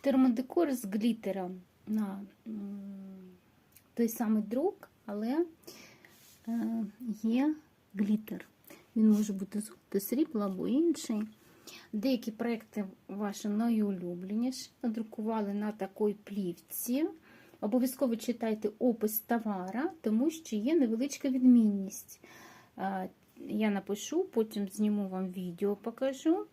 термодекор з глітера на той самий друк, але е, є глітер. Він може бути золото, срібло або інший. Деякі проекти ваші найулюбленіші надрукували на такій плівці. Обов'язково читайте опис товара, тому що є невеличка відмінність. Е, Я напишу, потім зніму вам відео, покажу,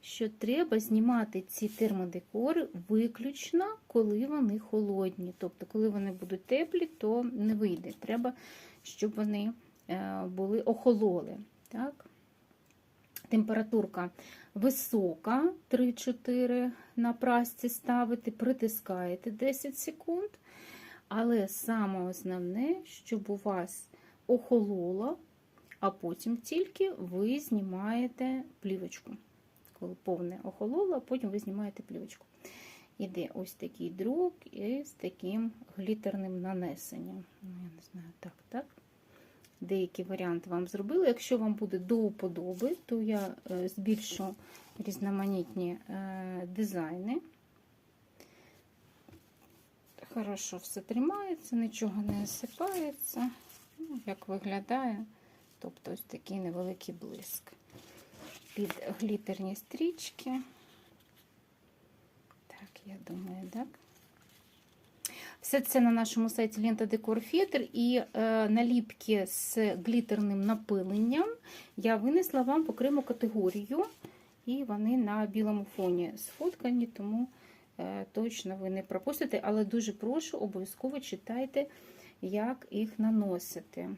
що треба знімати ці термодекори виключно, коли вони холодні. Тобто, коли вони будуть теплі, то не вийде. Треба, щоб вони е, були охололи. Так? Температурка висока, 3-4 на прасці ставити, притискаєте 10 секунд. Але саме основне, щоб у вас охололо, а потім тільки ви знімаєте плівочку. Коли повне охололо, потім ви знімаєте плівочку. Іде ось такий друк із таким глітерним нанесенням. Ну, я не знаю, так, так. Деякі варіанти вам зробили. Якщо вам буде до уподоби, то я е, збільшу різноманітні е, дизайни. Хорошо все тримається, нічого не осипається. Ну, як виглядає, тобто ось такий невеликий блиск. Глітерні стрічки. Так, я думаю, так. Все це на нашому сайті Лента Декор Фетр і е, наліпки з глітерним напиленням я винесла вам в окрему категорію, і вони на білому фоні сфоткані, тому е, точно ви не пропустите, але дуже прошу, обов'язково читайте, як їх наносити.